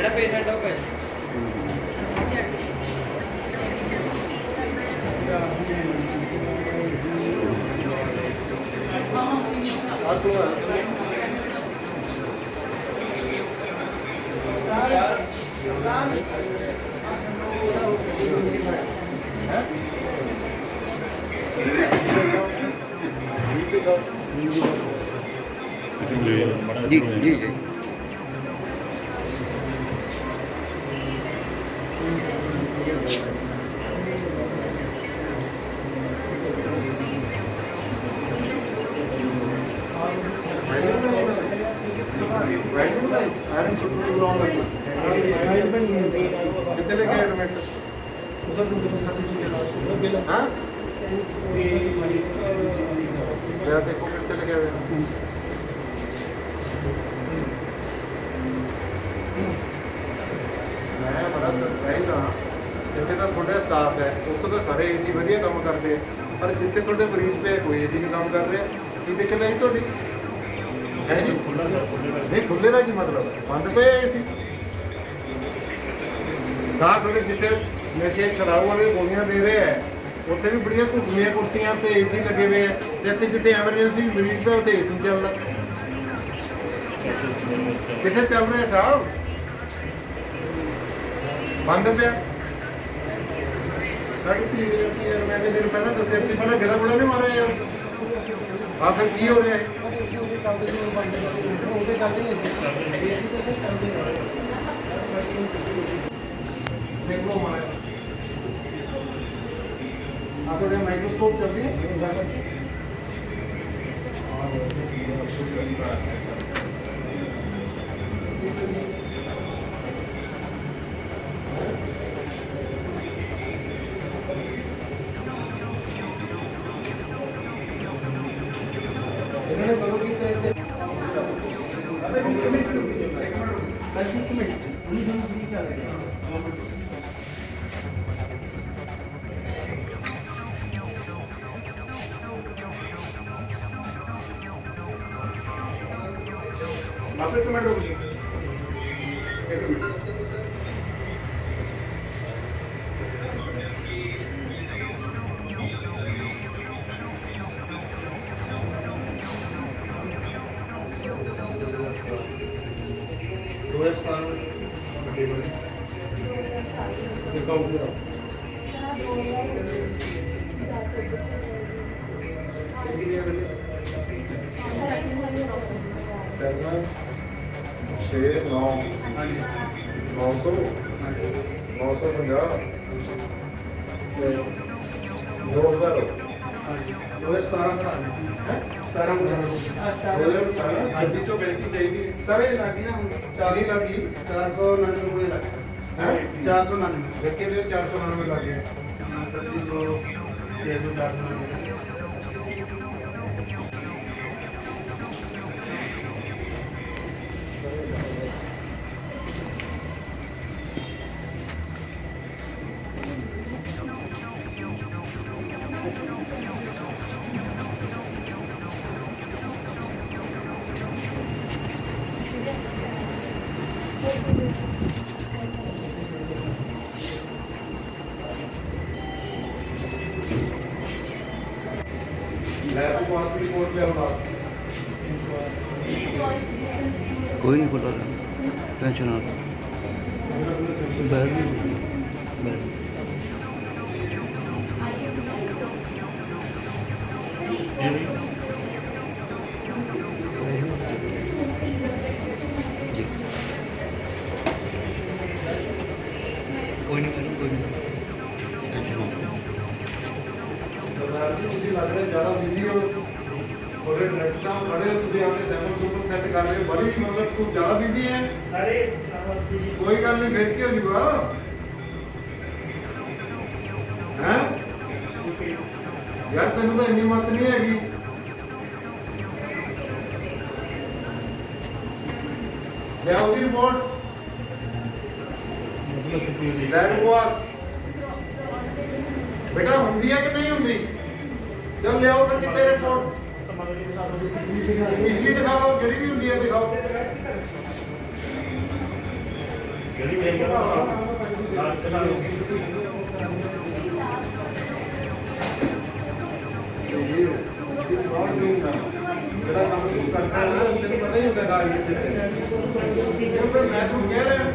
ਜਿਹੜਾ ਪੇਸ਼ੈਂਟ ਆ ਉਹ ਪੈ ਜੀ ਜੀ ਜੀ ਕਿੱਥੇ ਲੈ ਕੇ ਐਡਮਿਟ ਹਾਂ ਲਿਆ ਦੇਖੋ ਕਿੱਥੇ ਲੱਗਿਆ ਹੋਇਆ ਮੈਂ ਬੜਾ ਸਰਪ੍ਰਾਈਜ਼ ਹਾਂ। ਜਿੱਥੇ ਤਾਂ ਤੁਹਾਡਾ ਸਟਾਫ ਹੈ, ਉੱਥੇ ਤਾਂ ਸਾਰੇ ਏਸੀ ਵਧੀਆ ਕੰਮ ਕਰਦੇ ਆ। ਪਰ ਜਿੱਥੇ ਤੁਹਾਡੇ ਮਰੀਜ਼ ਪਏ, ਕੋਈ ਏਸੀ ਨਹੀਂ ਕੰਮ ਕਰ ਰਿਹਾ। ਕੀ ਦਿੱਕਤ ਆਈ ਤੁਹਾਡੀ? ਹੈ ਜੀ? ਨਹੀਂ ਖੁੱਲੇ ਦਾ ਕੀ ਮਤਲਬ? ਬੰਦ ਪਏ ਏਸੀ ਤਾਂ ਤੁਹਾਡੇ ਜਿੱਥੇ ਨਸ਼ੇ ਛਡਾਊ ਵਾਲੇ ਗੋਲੀਆਂ ਦੇ ਰਹੇ ਆ, ਉੱਥੇ ਵੀ ਬੜੀਆਂ ਘੁੱਟਵੀਆਂ ਕੁਰਸੀਆਂ ਤੇ ਏਸੀ ਲੱਗੇ ਹੋਏ ਆ। ਤੇ ਇੱਥੇ ਜਿੱਥੇ ਐਮਰਜੈਂਸੀ ਮਰੀਜ਼ ਦਾ ਉੱਥੇ ਏਸੀ ਚੱਲਦਾ। ਕਿੱਥੇ ਚੱਲ ਰਿਹਾ ਸਾਹਿਬ ਬੰਦ ਪਿਆ? ਸਾਡੀ ਧੀ ਨੇ ਯਾਰ, ਮੈਂ ਤੇ ਦਿਨ ਪਹਿਲਾਂ ਦੱਸਿਆ ਸੀ, ਪਹਿਲਾਂ ਗੜਾ ਗੁੜਾ ਨਹੀਂ ਮਾਰਿਆ ਯਾਰ। ਆਖਰ ਕੀ ਹੋ ਰਿਹਾ? ਹੈ ਦੇਖ ਲਓ ਆ ਤੁਹਾਡੇ ਮਾਈਕਰੋਸਕੋਪ ਚੱਲਦੀ ਹੈ? ਬਾਪੇ ਇੱਕ ਮਿੰਟ ਰੁਕ ਜੀ। ਇੱਕ ਮਿੰਟ। 6 9 ਹਾਂਜੀ। 900 ਹਾਂਜੀ। 950 ਤੇ 2000 ਹਾਂਜੀ। 2017 ਕਰਾਂਗੇ ਹੈ? 17 ਕਰਾਂਗੇ 2017 2535 ਚਾਹੀਦੀ ਸਰ ਇਹ ਲੱਗੀ ਨਾ ਹੁਣ। 40 ਲੱਗੀ 499 ਰੁਪਏ ਲੱਗ ਹੈ? 499 ਦੇਖੇ ਦੇ 499 ਲੱਗੇ 2500 600 499 ਬੈਠ ਜੀ ਬੈਠ ਜੀ ਕੋਈ ਨਹੀਂ ਕੋਈ ਨਹੀਂ ਟੈਨਸ਼ਨ ਨਾ ਲਓ ਸਰਦਾਰ ਜੀ ਤੁਸੀਂ ਲੱਗ ਰਹੇ ਜ਼ਿਆਦਾ ਬਿਜ਼ੀ ਹੋ ਥੋੜੇ ਡਾਇਰੈਕਟਰ ਸਾਹਿਬ ਖੜੇ ਹੋ ਤੁਸੀਂ ਆਪਣੇ ਸੈਮਨ ਸੁਪਰ ਸੈੱਟ ਕਰ ਰਹੇ ਹੋ ਬੜੀ ਮਤਲਬ ਤੂੰ ਜ਼ਿਆਦਾ ਬਿਜ਼ੀ ਹੈ ਨਹੀਂ ਫਿਰ ਕੀ ਹੋ ਜੂਗਾ? ਹੈ? ਯਾਰ ਤੈਨੂੰ ਤਾਂ ਇੰਨੀ ਮਤ ਨਹੀਂ ਹੈਗੀ। ਲੈ ਆਓ ਦੀ ਰਿਪੋਰਟ ਲੈਟ ਵਾਸ ਬੇਟਾ ਹੁੰਦੀ ਹੈ ਕਿ ਨਹੀਂ ਹੁੰਦੀ? ਜਦ ਲਿਆਓ ਫਿਰ ਕਿਤੇ ਰਿਪੋਰਟ ਪਿਛਲੀ ਦਿਖਾਓ ਜਿਹੜੀ ਵੀ ਹੁੰਦੀ ਹੈ ਦਿਖਾਓ। ਜਿਹੜਾ ਕੰਮ ਤੂੰ ਕਰਦਾ ਹੈ ਨਾ ਤੈਨੂੰ ਪਤਾ ਹੀ ਹੁੰਦਾ ਕਾਜ ਕਿੱਥੇ ਹੈ ਕਿਉਂਕਿ ਮੈਂ ਤੁਹਾਨੂੰ ਕਹਿ ਰਿਹਾ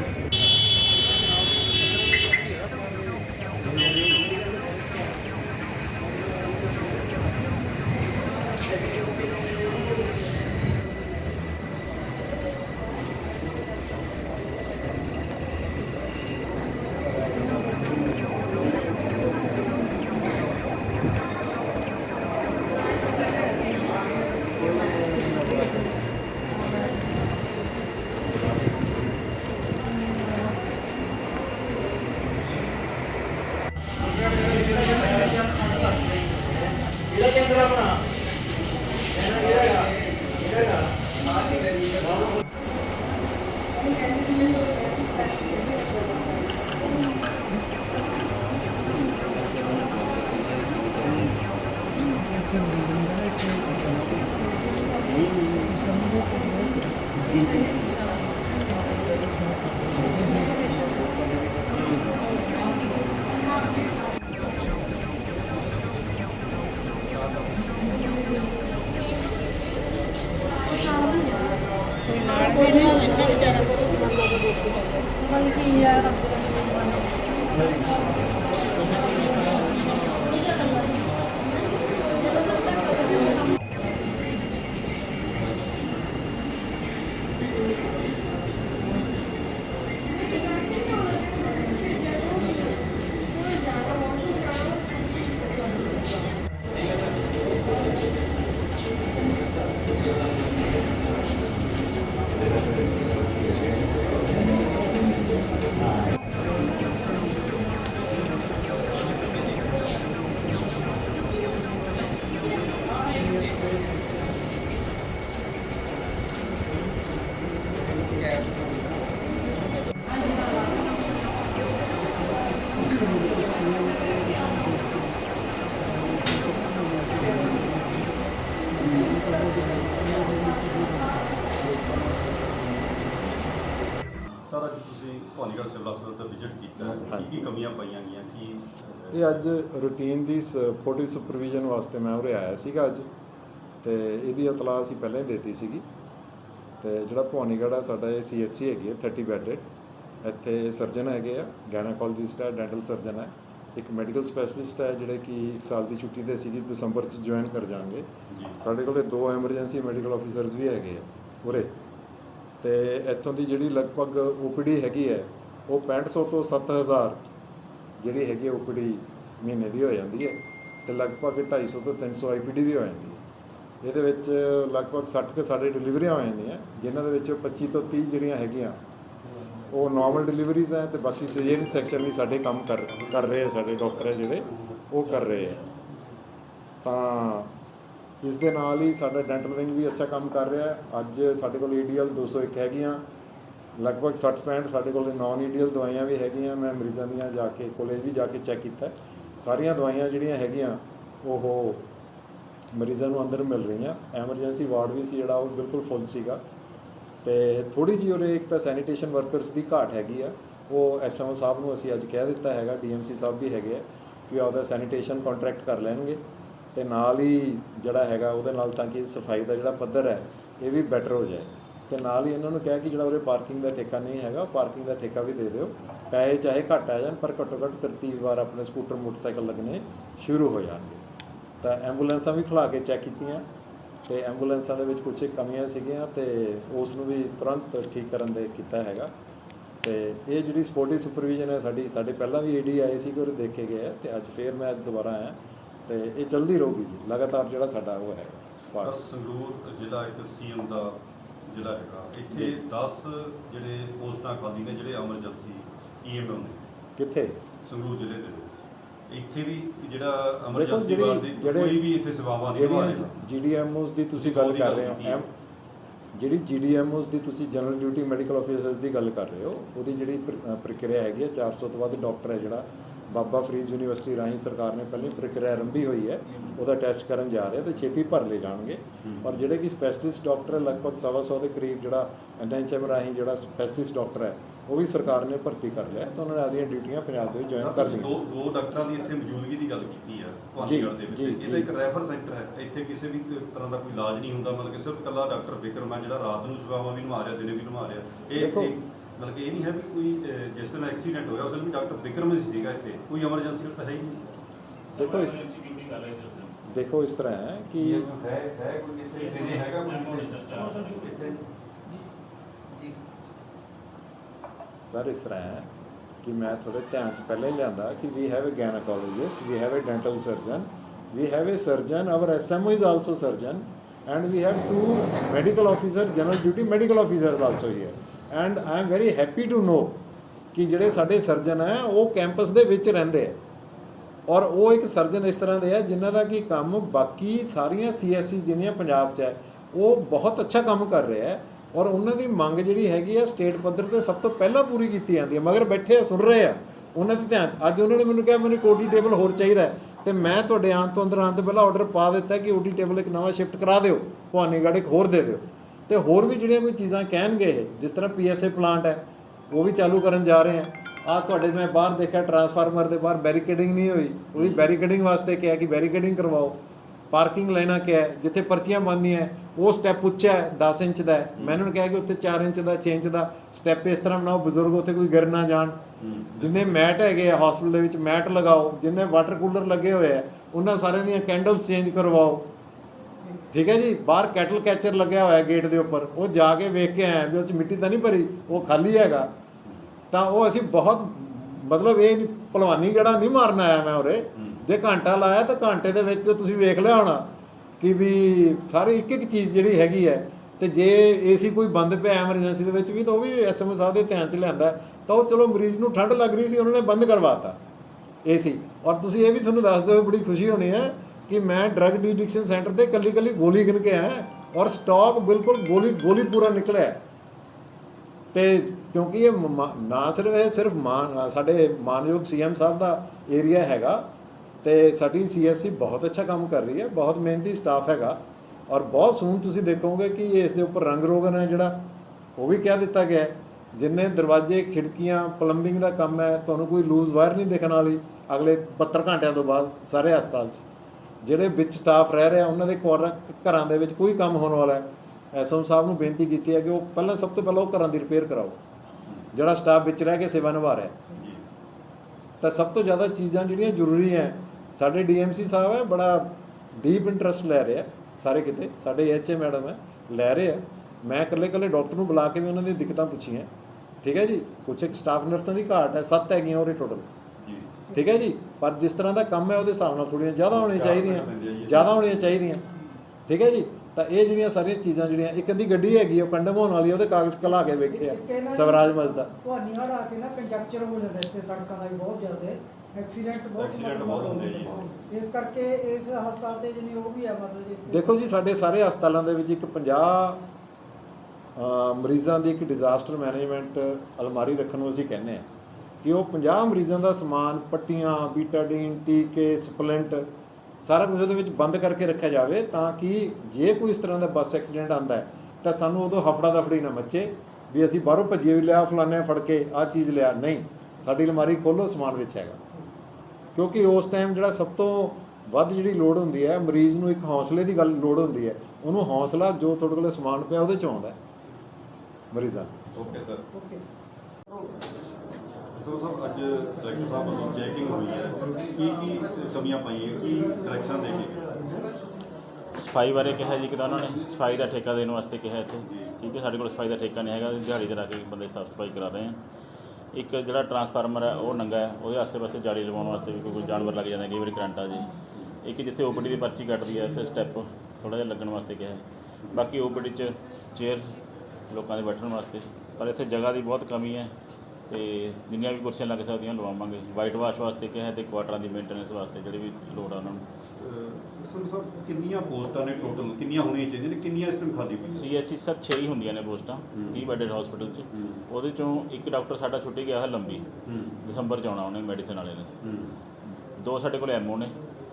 はい。ਕਮੀਆਂ ਪਾਈਆਂ ਗਈਆਂ ਕੀ ਇਹ ਅੱਜ ਰੂਟੀਨ ਦੀ ਸਪੋਰਟਿਵ ਸੁਪਰਵੀਜ਼ਨ ਵਾਸਤੇ ਮੈਂ ਉਰੇ ਆਇਆ ਸੀਗਾ ਅੱਜ। ਤੇ ਇਹਦੀ ਇਤਲਾਹ ਅਸੀਂ ਪਹਿਲਾਂ ਹੀ ਦਿੱਤੀ ਸੀਗੀ। ਤੇ ਜਿਹੜਾ ਭਵਾਨੀਗੜ੍ਹ ਆ ਸਾਡਾ ਇਹ ਸੀਐਚਸੀ ਹੈਗੀ ਹੈ 30 ਬੈੱਡਡ ਇੱਥੇ ਸਰਜਨ ਹੈਗੇ ਆ ਗਾਇਨੋਕੋਲੋਜਿਸਟ ਹੈ ਡੈਂਟਲ ਸਰਜਨ ਹੈ ਇੱਕ ਮੈਡੀਕਲ ਸਪੈਸ਼ਲਿਸਟ ਹੈ ਜਿਹੜੇ ਕਿ 1 ਸਾਲ ਦੀ ਛੁੱਟੀ ਤੇ ਸੀਗੀ ਦਸੰਬਰ ਚ ਜੁਆਇਨ ਕਰ ਜਾਣਗੇ। ਸਾਡੇ ਕੋਲੇ ਦੋ ਐਮਰਜੈਂਸੀ ਮੈਡੀਕਲ ਆਫੀਸਰਸ ਵੀ ਹੈਗੇ ਆ ਉਰੇ। ਤੇ ਇੱਥੋਂ ਦੀ ਜਿਹੜੀ ਲਗਭਗ ਓਪੀਡੀ ਹੈਗੀ ਹੈ ਉਹ 6500 ਤੋਂ 7000 ਜਿਹੜੀ ਹੈਗੀ ਉਹ ਓਪੀਡੀ ਮਹੀਨੇ ਦੀ ਹੋ ਜਾਂਦੀ ਹੈ ਤੇ ਲਗਭਗ 250 ਤੋਂ 300 ਆਈਪੀਡੀ ਵੀ ਹੋ ਜਾਂਦੀ ਹੈ। ਇਹਦੇ ਵਿੱਚ ਲਗਭਗ 60 ਕੇ ਸਾਡੇ ਡਿਲੀਵਰੀਆਂ ਹੋ ਜਾਂਦੀਆਂ, ਜਿਨ੍ਹਾਂ ਦੇ ਵਿੱਚ 25 ਤੋਂ 30 ਜਿਹੜੀਆਂ ਹੈਗੀਆਂ, ਉਹ ਨਾਰਮਲ ਡਿਲੀਵਰੀਜ਼ ਹੈ ਤੇ ਬਾਕੀ ਸਿਜ਼ੇਰੀਅਨ ਸੈਕਸ਼ਨ ਵੀ ਸਾਡੇ ਕੰਮ ਕਰ ਕਰ ਰਹੇ ਆ, ਸਾਡੇ ਡਾਕਟਰ ਹੈ ਜਿਹੜੇ, ਉਹ ਕਰ ਰਹੇ ਆ। ਤਾਂ ਇਸ ਦੇ ਨਾਲ ਹੀ ਸਾਡਾ ਡੈਂਟਲ ਵਿੰਗ ਵੀ ਅੱਛਾ ਕੰਮ ਕਰ ਰਿਹਾ ਅੱਜ ਸਾਡੇ ਕੋਲ ਏਡੀਐਲ 201 ਹੈਗੀਆਂ ਲਗਭਗ 60 65 ਸਾਡੇ ਕੋਲ ਨਾਨ ਏਡੀਐਲ ਦਵਾਈਆਂ ਵੀ ਹੈਗੀਆਂ, ਮੈਂ ਮਰੀਜ਼ਾਂ ਦੀਆਂ ਜਾ ਕੇ, ਕੋਲੇ ਵੀ ਜਾ ਕੇ ਚੈੱਕ ਕੀਤਾ। ਸਾਰੀਆਂ ਦਵਾਈਆਂ ਜਿਹੜੀਆਂ ਹੈਗੀਆਂ, ਉਹ ਮਰੀਜ਼ਾਂ ਨੂੰ ਅੰਦਰ ਮਿਲ ਰਹੀਆਂ। ਐਮਰਜੈਂਸੀ ਵਾਰਡ ਵੀ ਸੀ ਜਿਹੜਾ, ਉਹ ਬਿਲਕੁਲ ਫੁੱਲ ਸੀਗਾ। ਤੇ ਥੋੜੀ ਜਿਹੀ ਉਹਦੇ ਇੱਕ ਤਾਂ ਸੈਨੀਟੇਸ਼ਨ ਵਰਕਰਸ ਦੀ ਘਾਟ ਹੈਗੀ ਆ। ਉਹ ਐਸਐਮਓ ਸਾਹਿਬ ਨੂੰ ਅਸੀਂ ਅੱਜ ਕਹਿ ਦਿੱਤਾ ਹੈਗਾ ਡੀਐਮਸੀ ਸਾਹਿਬ ਵੀ ਹੈਗੇ ਆ, ਕਿ ਉਹ ਆਪਦਾ ਸੈਨੀਟੇਸ਼ਨ ਕੰਟਰੈਕਟ ਕਰ ਲੈਣਗੇ। ਤੇ ਨਾਲ ਹੀ ਜਿਹੜਾ ਹੈਗਾ, ਉਹਦੇ ਨਾਲ ਤਾਂ ਕਿ ਸਫ਼ਾਈ ਦਾ ਜਿਹੜਾ ਪੱਧਰ ਹੈ, ਇਹ ਵੀ ਬੈਟਰ ਹੋ ਜਾਏ। ਤੇ ਨਾਲ ਹੀ ਇਹਨਾਂ ਨੂੰ ਕਿਹਾ ਕਿ ਜਿਹੜਾ ਉਹਦੇ ਪਾਰਕਿੰਗ ਦਾ ਠੇਕਾ ਨਹੀਂ ਹੈਗਾ ਪਾਰਕਿੰਗ ਦਾ ਠੇਕਾ ਵੀ ਦੇ ਦਿਓ। ਪੈਸੇ ਚਾਹੇ ਘੱਟ ਆ ਜਾਣ, ਪਰ ਘੱਟੋ ਘੱਟ ਤਰਤੀਬ ਵਾਰ ਆਪਣੇ ਸਕੂਟਰ ਮੋਟਰਸਾਈਕਲ ਲੱਗਣੇ ਸ਼ੁਰੂ ਹੋ ਜਾਣਗੇ। ਤਾਂ ਐਂਬੂਲੈਂਸਾਂ ਵੀ ਖਲਾ ਕੇ ਚੈੱਕ ਕੀਤੀਆਂ ਤੇ ਐਂਬੂਲੈਂਸਾਂ ਦੇ ਵਿੱਚ ਕੁਝ ਕਮੀਆਂ ਸੀਗੀਆਂ ਤੇ ਉਸ ਨੂੰ ਵੀ ਤੁਰੰਤ ਠੀਕ ਕਰਨ ਦੇ ਕੀਤਾ ਹੈਗਾ। ਤੇ ਇਹ ਜਿਹੜੀ ਸਪੋਰਟਿਵ ਸੁਪਰਵੀਜ਼ਨ ਹੈ ਸਾਡੀ, ਸਾਡੇ ਪਹਿਲਾਂ ਵੀ ਏਡੀ ਆਏ ਸੀ ਕਿ ਉਹ ਦੇਖ ਕੇ ਗਏ ਆ ਤੇ ਅੱਜ ਫੇਰ ਮੈਂ ਅੱਜ ਦੁਬਾਰਾ ਆਇਆ। ਤੇ ਇਹ ਚਲਦੀ ਰਹੂਗੀ ਜੀ, ਲਗਾਤਾਰ ਜਿਹੜਾ ਸਾਡਾ ਉਹ ਹੈ। ਸਰ, ਸੰਗਰੂਰ ਜ਼ਿਲ੍ਹਾ ਇੱਕ ਸੀਐਮ ਦਾ ਜ਼ਿਲ੍ਹਾ ਹੈਗਾ। ਇੱਥੇ 10 ਜਿਹੜੇ ਪੋਸਟਾਂ ਖਾਲੀ ਨੇ ਜਿਹੜੇ ਐਮਰਜੈਂਸੀ ਈਐਮਓ ਨੇ। ਕਿੱਥੇ? ਸੰਗਰੂਰ ਜ਼ਿਲ੍ਹੇ ਦੇ ਵਿੱਚ। ਇੱਥੇ ਵੀ ਜਿਹੜਾ ਐਮਰਜੈਂਸੀ ਵਾਰਡ ਦੀ ਕੋਈ ਵੀ ਇੱਥੇ ਸੇਵਾਵਾਂ ਨਹੀਂ ਨਿਭਾ ਜਿਹੜੀਆਂ ਰਹੇ ਜੀਡੀਐਮਓਸ ਦੀ ਤੁਸੀਂ ਗੱਲ ਕਰ ਰਹੇ ਹੋ ਜਿਹੜੀ ਜੀਡੀਐਮਓਸ ਦੀ ਤੁਸੀਂ ਜਨਰਲ ਡਿਊਟੀ ਮੈਡੀਕਲ ਆਫੀਸਰਸ ਦੀ ਗੱਲ ਕਰ ਰਹੇ ਹੋ ਉਹਦੀ ਜਿਹੜੀ ਪ੍ਰਕਿਰਿਆ ਹੈਗੀ ਹੈ 400 ਤੋਂ ਵੱਧ ਡਾਕਟਰ ਹੈ ਜਿਹੜਾ ਬਾਬਾ ਫਰੀਦ ਯੂਨੀਵਰਸਿਟੀ ਰਾਹੀਂ ਸਰਕਾਰ ਨੇ ਪਹਿਲੇ ਪ੍ਰਕਿਰਿਆ ਆਰੰਭੀ ਹੋਈ ਹੈ ਉਹਦਾ ਟੈਸਟ ਕਰਨ ਜਾ ਰਹੇ ਆ ਤੇ ਛੇਤੀ ਭਰ ਲਏ ਜਾਣਗੇ। ਔਰ ਜਿਹੜੇ ਕਿ ਸਪੈਸ਼ਲਿਸਟ ਡਾਕਟਰ ਹੈ ਲਗਭਗ ਸਵਾ ਸੌ ਦੇ ਕਰੀਬ ਜਿਹੜਾ ਐਨਐਚਐਮ ਰਾਹੀਂ ਜਿਹੜਾ ਸਪੈਸ਼ਲਿਸਟ ਡਾਕਟਰ ਹੈ ਉਹ ਵੀ ਸਰਕਾਰ ਨੇ ਭਰਤੀ ਕਰ ਲਿਆ ਤਾਂ ਉਹਨਾਂ ਨੇ ਆਪਦੀਆਂ ਡਿਊਟੀਆਂ ਪੰਜਾਬ ਦੇ ਵਿੱਚ ਜੁਆਇਨ ਕਰ ਲਈਆਂ। ਦੋ ਦੋ ਡਾਕਟਰਾਂ ਦੀ ਇੱਥੇ ਮੌਜੂਦਗੀ ਦੀ ਗੱਲ ਕੀਤੀ ਹੈ ਜੀ, ਭਾਨੀਗੜ੍ਹ ਦੇ ਵਿੱਚ। ਜੀ। ਇੱਕ ਰੈਫਰ ਸੈਂਟਰ ਹੈ ਇੱਥੇ ਕਿਸੇ ਵੀ ਤਰ੍ਹਾਂ ਦਾ ਕੋਈ ਇਲਾਜ ਨਹੀਂ ਹੁੰਦਾ ਮਤਲਬ ਕਿ ਸਿਰਫ ਇਕੱਲਾ ਡਾਕਟਰ ਬਿਕਰਮ ਹੈ ਜਿਹੜਾ ਰਾਤ ਨੂੰ ਸੇਵਾਵਾਂ ਵੀ ਨਿਭਾ ਰਿਹਾ ਦਿਨੇ ਵੀ ਨਿਭਾ ਰਿਹਾ। ਇਹ ਦੇਖੋ। ਇਹ- ਮਤਲਬ ਕਿ ਇਹ ਨਹੀਂ ਹੈ ਵੀ ਕੋਈ ਜਿਸ ਦਿਨ ਐਕਸੀਡੈਂਟ ਹੋਇਆ ਉਸ ਦਿਨ ਵੀ ਡਾਕਟਰ ਬਿਕਰਮ ਹੀ ਸੀਗਾ ਇੱਥੇ। ਕੋਈ ਐਮਰਜੈਂਸੀ ਤਾਂ ਹੈ ਹੀ ਨਹੀਂ। ਦੇਖੋ ਇਸ ਦੇਖੋ ਇਸ ਤਰ੍ਹਾਂ ਹੈ ਕਿ ਹੈ ਹੈ ਕੋਈ ਇੱਥੇ ਦਿਨੇ ਹੈਗਾ ਕੋਈ ਇੱਥੇ। ਸਰ ਇਸ ਤਰ੍ਹਾਂ ਹੈ ਕਿ ਮੈਂ ਥੋੜੇ ਧਿਆਨ ਚ ਪਹਿਲਾਂ ਹੀ ਲਿਆਂਦਾ ਕਿ we have a gynaecologist we have a dental surgeon we have a surgeon our SMO is also surgeon and we have two medical officer general duty medical officers also here. And I am very happy to know ਕਿ ਜਿਹੜੇ ਸਾਡੇ surgeon ਹੈ, ਉਹ campus ਦੇ ਵਿੱਚ ਰਹਿੰਦੇ ਆ। ਔਰ ਉਹ ਇੱਕ ਸਰਜਨ ਇਸ ਤਰ੍ਹਾਂ ਦੇ ਆ, ਜਿਨ੍ਹਾਂ ਦਾ ਕੀ ਕੰਮ ਬਾਕੀ ਸਾਰੀਆਂ ਸੀਐਸਸੀ ਜਿੰਨੀਆਂ ਪੰਜਾਬ 'ਚ ਹੈ, ਉਹ ਬਹੁਤ ਅੱਛਾ ਕੰਮ ਕਰ ਰਿਹਾ ਹੈ ਔਰ ਉਹਨਾਂ ਦੀ ਮੰਗ ਜਿਹੜੀ ਹੈਗੀ ਆ ਸਟੇਟ ਪੱਧਰ ਤੇ ਸਭ ਤੋਂ ਪਹਿਲਾਂ ਪੂਰੀ ਕੀਤੀ ਜਾਂਦੀ ਹੈ ਮਗਰ ਬੈਠੇ ਆ, ਸੁਣ ਰਹੇ ਆ, ਉਹਨਾਂ ਦੇ ਧਿਆਨ ਅੱਜ ਉਹਨਾਂ ਨੇ ਮੈਨੂੰ ਕਿਹਾ, ਮੈਨੂੰ ਕੋਟੀ ਟੇਬਲ ਹੋਰ ਚਾਹੀਦਾ ਹੈ। ਤੇ ਮੈਂ ਤੁਹਾਡੇ ਆਉਣ ਤੋਂ ਅੰਦਰ ਆਉਣ ਤੋਂ ਪਹਿਲਾਂ ਆਰਡਰ ਪਾ ਦਿੱਤਾ ਕਿ ਓਟੀ ਟੇਬਲ ਇੱਕ ਨਵਾਂ ਸ਼ਿਫਟ ਕਰਾ ਦਿਓ। ਭਵਾਨੀਗੜ੍ਹ ਇੱਕ ਹੋਰ ਦੇ ਦਿਓ। ਤੇ ਹੋਰ ਵੀ ਜਿਹੜੀਆਂ ਕੋਈ ਚੀਜ਼ਾਂ ਕਹਿਣਗੇ ਜਿਸ ਤਰ੍ਹਾਂ ਪੀਐਸਏ ਪਲਾਂਟ ਹੈ ਉਹ ਵੀ ਚਾਲੂ ਕਰਨ ਜਾ ਰਹੇ ਆ ਆ ਤੁਹਾਡੇ ਮੈਂ ਬਾਹਰ ਦੇਖਿਆ ਟਰਾਂਸਫਾਰਮਰ ਦੇ ਬਾਹਰ ਬੈਰੀਕੇਡਿੰਗ ਨਹੀਂ ਹੋਈ। ਉਹਦੀ ਬੈਰੀਕੇਡਿੰਗ ਵਾਸਤੇ ਕਿਹਾ ਕਿ ਬੈਰੀਕੇਡਿੰਗ ਕਰਵਾਓ। ਪਾਰਕਿੰਗ ਲਾਈਨਾਂ ਕਿਹਾ ਜਿੱਥੇ ਪਰਚੀਆਂ ਬਣਦੀਆਂ ਹੈ, ਉਹ ਸਟੈਪ ਉੱਚਾ ਹੈ 10 ਇੰਚ ਦਾ ਮੈਂ ਉਹਨਾਂ ਨੂੰ ਕਿਹਾ ਕਿ ਉੱਥੇ 4 ਇੰਚ ਦਾ 6 ਇੰਚ ਦਾ ਸਟੈਪ ਇਸ ਤਰ੍ਹਾਂ ਬਣਾਓ ਬਜ਼ੁਰਗ ਉੱਥੇ ਕੋਈ ਗਿਰ ਨਾ ਜਾਣ। ਜਿੰਨੇ ਮੈਟ ਹੈਗੇ ਆ ਹਸਪੀਟਲ ਦੇ ਵਿੱਚ ਮੈਟ ਲਗਾਓ ਜਿੰਨੇ ਵਾਟਰ ਕੂਲਰ ਲੱਗੇ ਹੋਏ ਆ ਉਹਨਾਂ ਸਾਰਿਆਂ ਦੀਆਂ ਕੈਂਡਲਸ ਚੇਂਜ ਕਰਵਾਓ। ਠੀਕ ਹੈ ਜੀ ਬਾਹਰ ਕੈਟਲ ਕੈਚਰ ਲੱਗਿਆ ਹੋਇਆ ਗੇਟ ਦੇ ਉੱਪਰ ਉਹ ਜਾ ਕੇ ਵੇਖ ਕੇ ਆਏ ਵੀ ਉਹ ਚ ਮਿੱਟੀ ਤਾਂ ਨਹੀਂ ਭਰੀ ਉਹ ਖਾਲੀ ਹੈਗਾ। ਤਾਂ ਉਹ ਅਸੀਂ ਬਹੁਤ ਮਤਲਬ ਇਹ ਨਹੀਂ ਭਲਵਾਨੀ ਗੜਾ ਨਹੀਂ ਮਾਰਨ ਆਇਆ ਮੈਂ ਉਰੇ। ਜੇ ਘੰਟਾ ਲਾਇਆ ਤਾਂ ਘੰਟੇ ਦੇ ਵਿੱਚ ਤੁਸੀਂ ਵੇਖ ਲਿਆ ਹੋਣਾ ਕਿ ਵੀ ਸਾਰੇ ਇੱਕ ਇੱਕ ਚੀਜ਼ ਜਿਹੜੀ ਹੈਗੀ ਹੈ ਤੇ ਜੇ ਏਸੀ ਕੋਈ ਬੰਦ ਪਿਆ ਐਮਰਜੈਂਸੀ ਦੇ ਵਿੱਚ ਵੀ ਤਾਂ ਉਹ ਵੀ ਐਸਐਮਓ ਸਾਹਿਬ ਦੇ ਧਿਆਨ 'ਚ ਲਿਆਂਦਾ ਤਾਂ ਉਹ ਚਲੋ ਮਰੀਜ਼ ਨੂੰ ਠੰਡ ਲੱਗ ਰਹੀ ਸੀ ਉਹਨਾਂ ਨੇ ਬੰਦ ਕਰਵਾਤਾ ਏਸੀ ਔਰ ਤੁਸੀਂ ਇਹ ਵੀ ਤੁਹਾਨੂੰ ਦੱਸਦੇ ਹੋਏ ਬੜੀ ਖੁਸ਼ੀ ਹੋਣੀ ਹੈ ਕਿ ਮੈਂ ਡਰੱਗ ਡਿਡਿਕਸ਼ਨ ਸੈਂਟਰ ਤੇ ਕੱਲੀ ਕੱਲੀ ਗੋਲੀ ਗਿਣ ਕੇ ਆਇਆ ਔਰ ਸਟਾਕ ਬਿਲਕੁਲ ਗੋਲੀ ਗੋਲੀ ਪੂਰਾ ਨਿਕਲਿਆ ਹੈ। ਤੇ ਕਿਉਂਕਿ ਇਹ ਮ- ਨਾ ਸਿਰਫ ਇਹ, ਸਿਰਫ ਮਾਨ ਸਾਡੇ ਮਾਨਯੋਗ ਸੀਐਮ ਸਾਹਿਬ ਦਾ ਏਰੀਆ ਹੈਗਾ ਤੇ ਸਾਡੀ ਸੀਐਸਸੀ ਬਹੁਤ ਅੱਛਾ ਕੰਮ ਕਰ ਰਹੀ ਹੈ, ਬਹੁਤ ਮਿਹਨਤੀ ਸਟਾਫ ਹੈਗਾ ਔਰ ਬਹੁਤ ਸੂਨ ਤੁਸੀਂ ਦੇਖੋਗੇ ਕਿ ਇਸ ਦੇ ਉੱਪਰ ਰੰਗ ਰੋਗਨ ਹੈ ਜਿਹੜਾ, ਉਹ ਵੀ ਕਹਿ ਦਿੱਤਾ ਗਿਆ ਜਿੰਨੇ ਦਰਵਾਜ਼ੇ, ਖਿੜਕੀਆਂ ਪਲੰਬਿੰਗ ਦਾ ਕੰਮ ਹੈ, ਤੁਹਾਨੂੰ ਕੋਈ ਲੂਜ਼ ਵਾਇਰ ਨਹੀਂ ਦੇਖਣ ਵਾਲੀ ਅਗਲੇ 72 ਘੰਟਿਆਂ ਤੋਂ ਬਾਅਦ ਸਾਰੇ ਹਸਪਤਾਲ 'ਚ ਜਿਹੜੇ ਵਿੱਚ ਸਟਾਫ ਰਹਿ ਰਿਹਾ ਉਹਨਾਂ ਦੇ ਕੋਲ ਘਰਾਂ ਦੇ ਵਿੱਚ ਕੋਈ ਕੰਮ ਹੋਣ ਵਾਲਾ ਹੈ। ਐਸਐਮ ਸਾਹਿਬ ਨੂੰ ਬੇਨਤੀ ਕੀਤੀ ਹੈ ਕਿ ਉਹ ਪਹਿਲਾਂ ਸਭ ਤੋਂ ਪਹਿਲਾਂ ਉਹ ਘਰਾਂ ਦੀ ਰਿਪੇਅਰ ਕਰਾਓ। ਜਿਹੜਾ ਸਟਾਫ ਵਿੱਚ ਰਹਿ ਕੇ ਸੇਵਾ ਨਿਭਾ ਰਿਹਾ ਤਾਂ ਸਭ ਤੋਂ ਜ਼ਿਆਦਾ ਚੀਜ਼ਾਂ ਜਿਹੜੀਆਂ ਜ਼ਰੂਰੀ ਹੈ ਸਾਡੇ ਡੀਐਮਸੀ ਸਾਹਿਬ ਹੈ ਬੜਾ ਡੀਪ ਇੰਟਰਸਟ ਲੈ ਰਿਹਾ ਸਾਰੇ ਕਿਤੇ ਸਾਡੇ ਐਚਏ ਮੈਡਮ ਹੈ ਲੈ ਰਹੇ ਆ। ਮੈਂ ਇਕੱਲੇ ਇਕੱਲੇ ਡਾਕਟਰ ਨੂੰ ਬੁਲਾ ਕੇ ਵੀ ਉਹਨਾਂ ਦੀਆਂ ਦਿੱਕਤਾਂ ਪੁੱਛੀਆਂ। ਠੀਕ ਹੈ ਜੀ? ਕੁਛ ਇੱਕ ਸਟਾਫ ਨਰਸਾਂ ਦੀ ਘਾਟ ਹੈ ਸੱਤ ਹੈਗੀਆਂ ਉਹਦੇ ਟੋਟਲ ਠੀਕ ਹੈ ਜੀ? ਪਰ ਜਿਸ ਤਰ੍ਹਾਂ ਦਾ ਕੰਮ ਹੈ ਉਹਦੇ ਹਿਸਾਬ ਨਾਲ ਥੋੜੀਆਂ ਜ਼ਿਆਦਾ ਹੋਣੀਆਂ ਚਾਹੀਦੀਆਂ। ਜ਼ਿਆਦਾ ਹੋਣੀਆਂ ਚਾਹੀਦੀਆਂ। ਠੀਕ ਹੈ ਜੀ? ਤਾਂ ਇਹ ਜਿਹੜੀਆਂ ਸਾਰੀਆਂ ਚੀਜ਼ਾਂ ਜਿਹੜੀਆਂ ਇੱਕ ਅੱਧੀ ਗੱਡੀ ਹੈਗੀ ਉਹ ਕੰਡਮ ਹੋਣ ਵਾਲੀ ਉਹਦੇ ਕਾਗਜ਼ ਕਲਾ ਕੇ ਵੇਖੇ ਆ ਸਵਰਾਜ ਮਸਦਾ ਤੁਹਾਡੀ ਹੜ ਆ ਕੇ ਨਾ ਕੰਜਕਚਰ ਹੋ ਜਾਂਦਾ ਇੱਥੇ ਸੜਕਾਂ ਦਾ ਵੀ ਬਹੁਤ ਜ਼ਿਆਦਾ। ਐਕਸੀਡੈਂਟ ਬਹੁਤ ਹੁੰਦੇ ਜੀ। ਇਸ ਕਰਕੇ ਇਸ ਹਸਪਤਾਲ ਤੇ ਜਿਹਨੇ ਉਹ ਵੀ ਆ ਮਤਲਬ ਜੀ ਦੇਖੋ ਜੀ ਸਾਡੇ ਸਾਰੇ ਹਸਪਤਾਲਾਂ ਦੇ ਵਿੱਚ ਇੱਕ 50 ਅ, ਮਰੀਜ਼ਾਂ ਦੀ ਇੱਕ ਡਿਜ਼ਾਸਟਰ ਮੈਨੇਜਮੈਂਟ ਅਲਮਾਰੀ ਰੱਖਣ ਨੂੰ ਅਸੀਂ ਕਹਿੰਦੇ ਆ। ਕਿ ਉਹ 50 ਮਰੀਜ਼ਾਂ ਦਾ ਸਮਾਨ ਪੱਟੀਆਂ ਬੀਟਾਡੀਨ ਟੀਕੇ ਸਪਲੈਂਟ ਸਾਰਾ ਕੁਝ ਉਹਦੇ ਵਿੱਚ ਬੰਦ ਕਰਕੇ ਰੱਖਿਆ ਜਾਵੇ ਤਾਂ ਕਿ ਜੇ ਕੋਈ ਇਸ ਤਰ੍ਹਾਂ ਦਾ ਬੱਸ ਐਕਸੀਡੈਂਟ ਆਂਦਾ ਹੈ ਤਾਂ ਸਾਨੂੰ ਉਦੋਂ ਹਫੜਾ ਦਫੜੀ ਨਾ ਮੱਚੇ ਵੀ ਅਸੀਂ ਬਾਹਰੋਂ ਭੱਜੇ ਵੀ ਲਿਆ ਫਲਾਣੇ ਫੜ ਕੇ ਆਹ ਚੀਜ਼ ਲਿਆ। ਨਹੀਂ ਸਾਡੀ ਅਲਮਾਰੀ ਖੋਲੋ ਸਮਾਨ ਵਿੱਚ ਹੈਗਾ। ਕਿਉਂਕਿ ਉਸ ਟਾਈਮ ਜਿਹੜਾ ਸਭ ਤੋਂ ਵੱਧ ਜਿਹੜੀ ਲੋੜ ਹੁੰਦੀ ਹੈ ਮਰੀਜ਼ ਨੂੰ ਇੱਕ ਹੌਸਲੇ ਦੀ ਗੱਲ ਲੋੜ ਹੁੰਦੀ ਹੈ ਉਹਨੂੰ ਹੌਸਲਾ ਜੋ ਤੁਹਾਡੇ ਕੋਲ ਸਮਾਨ ਪਿਆ ਉਹਦੇ ਚ ਆਉਂਦਾ ਹੈ ਮਰੀਜ਼ਾਂ ਨੂੰ। Okay sir okay so sir ਅੱਜ ਡਾਇਰੈਕਟਰ ਸਾਹਿਬ ਵੱਲੋਂ ਚੈਕਿੰਗ ਹੋਈ ਹੈ। ਕੀ ਕੀ ਕਮੀਆਂ ਪਾਈਆਂ? ਕੀ ਕਰੈਕਸ਼ਨ ਦੇ ਕੇ? ਸਫ਼ਾਈ ਬਾਰੇ ਕਿਹਾ ਜੀ ਕਿ ਉਹਨਾਂ ਨੇ ਸਫ਼ਾਈ ਦਾ ਠੇਕਾ ਦੇਣ ਵਾਸਤੇ ਕਿਹਾ ਇੱਥੇ। ਠੀਕ ਹੈ, ਸਾਡੇ ਕੋਲ ਸਫ਼ਾਈ ਦਾ ਠੇਕਾ ਨਹੀਂ ਹੈਗਾ, ਦਿਹਾੜੀ ਤੇ ਲਾ ਕੇ ਬੰਦੇ ਸਾਫ਼ ਸਫ਼ਾਈ ਕਰਾ ਰਹੇ ਆ। ਇੱਕ ਜਿਹੜਾ ਟਰਾਂਸਫਾਰਮਰ ਹੈ, ਉਹ ਨੰਗਾ ਹੈ, ਉਹਦੇ ਆਸੇ-ਪਾਸੇ ਜਾਲੀ ਲਵਾਉਣ ਵਾਸਤੇ ਵੀ ਕੋਈ ਜਾਨਵਰ ਲੱਗ ਜਾਂਦਾ, ਕਈ ਵਾਰੀ ਕਰੰਟ ਆ ਜੀ। ਇੱਕ ਜਿੱਥੇ ਓਪੀਡੀ ਦੀ ਪਰਚੀ ਕੱਟਦੀ ਹੈ, ਉੱਥੇ ਸਟੈਪ ਥੋੜਾ ਜਿਹਾ ਲੱਗਣ ਵਾਸਤੇ ਕਿਹਾ ਹੈ। ਬਾਕੀ ਓਪੀਡੀ 'ਚ ਚੇਅਰਸ ਲੋਕਾਂ ਦੇ ਬੈਠਣ ਵਾਸਤੇ, ਪਰ ਇੱਥੇ ਜਗ੍ਹਾ ਦੀ ਬਹੁਤ ਕਮੀ ਹੈ। ਤੇ ਜਿੰਨੀਆਂ ਵੀ ਕੁਰਸੀਆਂ ਲੱਗ ਸਕਦੀਆਂ ਲਵਾਵਾਂਗੇ। ਵਾਈਟ ਵਾਸ਼ ਵਾਸਤੇ ਕਿਹਾ ਤੇ ਕੁਆਟਰਾਂ ਦੀ ਮੇਨਟੇਨੈਂਸ ਵਾਸਤੇ ਜਿਹੜੀ ਵੀ ਲੋੜ ਆ ਉਹਨਾਂ ਨੂੰ। ਸਰ ਸਰ ਕਿੰਨੀਆਂ ਪੋਸਟਾਂ ਨੇ ਟੋਟਲ ਕਿੰਨੀਆਂ ਹੋਣੀਆਂ ਚਾਹੀਦੀਆਂ ਨੇ? ਕਿੰਨੀਆਂ ਇਸ ਟਾਈਮ ਖਾਲੀ ਪਈਆਂ? ਸੀਐਸਸੀ ਸਰ 6 ਹੀ ਹੁੰਦੀਆਂ ਨੇ ਪੋਸਟਾਂ ਹੂੰ। 30 ਬੈਡਡ ਹਸਪੀਟਲ 'ਚ। ਹੂੰ। ਉਹਦੇ ਚੋਂ ਇੱਕ ਡਾਕਟਰ ਸਾਡਾ ਛੁੱਟੀ ਗਿਆ ਹੈ ਲੰਬੀ। ਹੂੰ। ਦਸੰਬਰ 'ਚ ਆਉਣਾ ਉਹਨੇ ਮੈਡੀਸਨ ਵਾਲੇ ਨੇ। ਹੂੰ। ਦੋ ਸਾਡੇ ਕੋਲ ਐਮਓ ਨੇ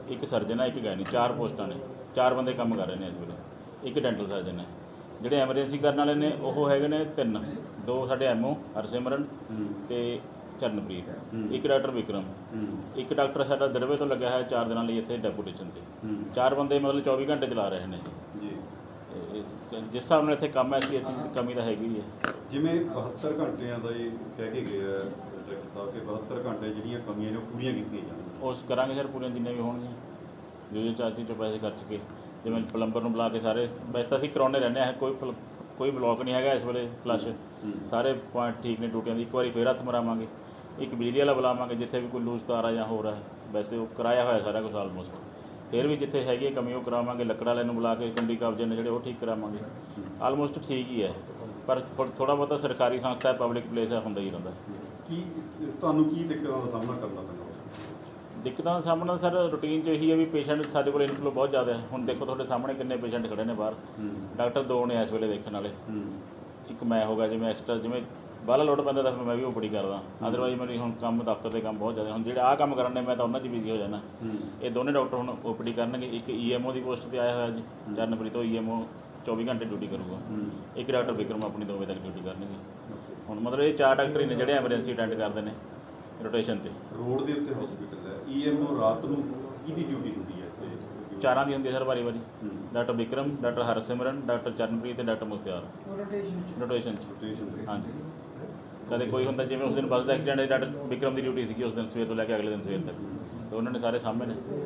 ਇੱਕ ਸਰਜਨ ਹੈ ਇੱਕ ਗੈਨੀ ਚਾਰ ਪੋਸਟਾਂ ਨੇ। ਚਾਰ ਬੰਦੇ ਕੰਮ ਕਰ ਰਹੇ ਨੇ ਇਸ ਵੇਲੇ। ਇੱਕ ਡੈਂਟਲ ਸਰਜਨ ਹੈ। ਜਿਹੜੇ ਐਮਰਜੈਂਸੀ ਕਰਨ ਵਾਲੇ ਨੇ ਉਹ ਹੈਗੇ ਨੇ ਤਿੰਨ। ਦੋ ਸਾਡੇ ਐਮਓ ਹਰਸਿਮਰਨ ਤੇ ਚਰਨਪ੍ਰੀਤ ਹੂੰ। ਇੱਕ ਡਾਕਟਰ ਵਿਕਰਮ। ਇੱਕ ਡਾਕਟਰ ਸਾਡਾ ਦਰਵੇ ਤੋਂ ਲੱਗਿਆ ਹੈ ਚਾਰ ਦਿਨਾਂ ਲਈ ਇੱਥੇ ਡੈਪੂਟੇਸ਼ਨ ਤੇ। ਚਾਰ ਬੰਦੇ ਮਤਲਬ 24 ਘੰਟੇ ਚਲਾ ਰਹੇ ਨੇ ਜੀ। ਜਿਸ ਹਿਸਾਬ ਨਾਲ ਇੱਥੇ ਕੰਮ ਐ ਸੀ ਅਸੀਂ ਕਮੀ ਤਾਂ ਹੈਗੀ ਹੀ ਜਿਵੇਂ 72 ਘੰਟਿਆਂ ਦਾ ਇਹ ਕਹਿ ਕੇ ਗਏ ਆ ਡਾਇਰੈਕਟਰ ਸਾਹਿਬ ਕਿ 72 ਘੰਟੇ ਜਿਹੜੀਆਂ ਕਮੀਆਂ ਨੇ ਉਹ ਪੂਰੀਆਂ ਕੀਤੀਆਂ ਜਾਣ ਉਸ ਕਰਾਂਗੇ ਸਰ ਪੂਰੀਆਂ ਜਿੰਨੀਆਂ ਵੀ ਹੋਣਗੀਆਂ। ਜੋ ਜੋ ਚਾਰਜੀ ਚੋਂ ਪੈਸੇ ਖਰਚ ਕੇ ਜਿਵੇਂ ਪਲੰਬਰ ਨੂੰ ਬੁਲਾ ਕੇ ਸਾਰੇ ਵੈਸੇ ਤਾਂ ਅਸੀਂ ਕਰਾਉਣੇ ਰਹਿੰਦੇ ਹਾਂ ਕੋਈ ਕੋਈ ਬਲੌਕ ਨਹੀਂ ਹੈਗਾ ਇਸ ਵੇਲੇ ਫਲਸ਼। ਸਾਰੇ ਪੁਆਇੰਟ ਠੀਕ ਨੇ ਟੂਟੀਆਂ ਦੀ। ਇੱਕ ਵਾਰੀ ਫੇਰ ਹੱਥ ਮਰਾਵਾਂਗੇ। ਇੱਕ ਬਿਜਲੀ ਵਾਲਾ ਬੁਲਾਵਾਂਗੇ ਜਿੱਥੇ ਵੀ ਕੋਈ ਲੂਜ਼ ਤਾਰ ਆ ਜਾਂ ਹੋਰ ਹੈ। ਵੈਸੇ ਉਹ ਕਰਾਇਆ ਹੋਇਆ ਸਾਰਾ ਕੁਝ ਆਲਮੋਸਟ ਫਿਰ ਵੀ ਜਿੱਥੇ ਹੈਗੀ ਹੈ ਕਮੀ ਉਹ ਕਰਾਵਾਂਗੇ। ਲੱਕੜ ਵਾਲੇ ਨੂੰ ਬੁਲਾ ਕੇ ਕੰਡੀ ਕਬਜ਼ੇ ਨੇ ਜਿਹੜੇ ਉਹ ਠੀਕ ਕਰਾਵਾਂਗੇ। ਆਲਮੋਸਟ ਠੀਕ ਹੀ ਹੈ। ਪਰ ਥੋੜਾ ਬਹੁਤਾ ਸਰਕਾਰੀ ਸੰਸਥਾ ਹੈ ਪਬਲਿਕ ਪਲੇਸ ਹੈ ਹੁੰਦਾ ਹੀ ਰਹਿੰਦਾ। ਕੀ ਤੁਹਾਨੂੰ ਕੀ ਦਿੱਕਤਾਂ ਦਾ ਸਾਹਮਣਾ ਕਰਨਾ ਪੈਂਦਾ? ਦਿੱਕਤਾਂ ਦਾ ਸਾਹਮਣਾ ਸਰ ਰੂਟੀਨ 'ਚ ਇਹੀ ਹੈ ਵੀ ਪੇਸ਼ੈਂਟ ਸਾਡੇ ਕੋਲ ਇਨਫਲੋ ਬਹੁਤ ਜ਼ਿਆਦਾ ਹੈ। ਹੁਣ ਦੇਖੋ ਤੁਹਾਡੇ ਸਾਹਮਣੇ ਕਿੰਨੇ ਪੇਸ਼ੈਂਟ ਖੜੇ ਨੇ ਬਾਹਰ। ਡਾਕਟਰ ਦੋ ਨੇ ਇਸ ਵੇਲੇ ਦੇਖਣ ਵਾਲੇ। ਇੱਕ ਮੈਂ ਹੋਗਾ ਜਿਵੇਂ ਐਕਸਟਰਾ ਜਿਵੇਂ ਬਾਹਲਾ ਲੋਡ ਪੈਂਦਾ ਤਾਂ ਫਿਰ ਮੈਂ ਵੀ ਓਪੀਡੀ ਕਰਦਾ। ਅਦਰਵਾਈਜ਼ ਮੇਰੀ ਹੁਣ ਕੰਮ ਦਫ਼ਤਰ ਦੇ ਕੰਮ ਬਹੁਤ ਜ਼ਿਆਦਾ ਹੁਣ ਜਿਹੜੇ ਆਹ ਕੰਮ ਕਰਨ ਨੇ ਮੈਂ ਤਾਂ ਉਹਨਾਂ 'ਚ ਬਿਜ਼ੀ ਹੋ ਜਾਣਾ। ਇਹ ਦੋਨੇ ਡਾਕਟਰ ਹੁਣ ਓਪੀਡੀ ਕਰਨਗੇ। ਇੱਕ ਈਐਮਓ ਦੀ ਪੋਸਟ ਤੇ ਆਇਆ ਹੋਇਆ ਜੀ। ਚਰਨਪ੍ਰੀਤ ਤੋਂ ਈਐਮਓ 24 ਘੰਟੇ ਡਿਊਟੀ ਕਰੂਗਾ। ਇੱਕ ਡਾਕਟਰ ਵਿਕਰਮ ਆਪਣੀ 2 ਵਜੇ ਤੱਕ ਡਿਊਟੀ ਕਰਨਗੇ। ਹੁਣ ਮਤਲਬ ਇਹ ਚਾਰ ਡਾਕਟਰ ਹੀ ਨੇ ਜਿਹੜੇ ਐਮਰਜੈਂਸੀ ਅਟੈਂਡ ਕਰਦੇ ਨੇ ਰੋਟੇਸ਼ਨ ਤੇ। ਰੋਡ ਦੇ ਉੱਤੇ ਹਸਪੀਟਲ ਈਐਮਓ ਰਾਤ ਨੂੰ ਕਿਹਦੀ ਡਿਊਟੀ ਹੁੰਦੀ ਹੈ ਇੱਥੇ? ਚਾਰਾਂ ਦੀ ਹੁੰਦੀ ਹੈ ਸਰ ਵਾਰੀ ਵਾਰੀ। Doctor Vikram doctor Harsimran doctor Charanpreet ਤੇ ਡਾਕਟਰ ਮੁਖਤਿਆਰ। ਰੋਟੇਸ਼ਨ ਰੋਟੇਸ਼ਨ 'ਚ। ਰੋਟੇਸ਼ਨ ਹਾਂਜੀ। ਕਦੇ ਕੋਈ ਹੁੰਦਾ ਜਿਵੇਂ ਉਸ ਦਿਨ ਬੱਸ ਦਾ ਐਕਸੀਡੈਂਟ ਹੈ ਡਾਕਟਰ ਵਿਕਰਮ ਦੀ ਡਿਊਟੀ ਸੀਗੀ ਉਸ ਦਿਨ ਸਵੇਰ ਤੋਂ ਲੈ ਕੇ ਅਗਲੇ ਦਿਨ ਸਵੇਰ ਤੱਕ। ਤੇ ਉਹਨਾਂ ਨੇ ਸਾਰੇ ਸਾਹਮਣੇ ਨੇ।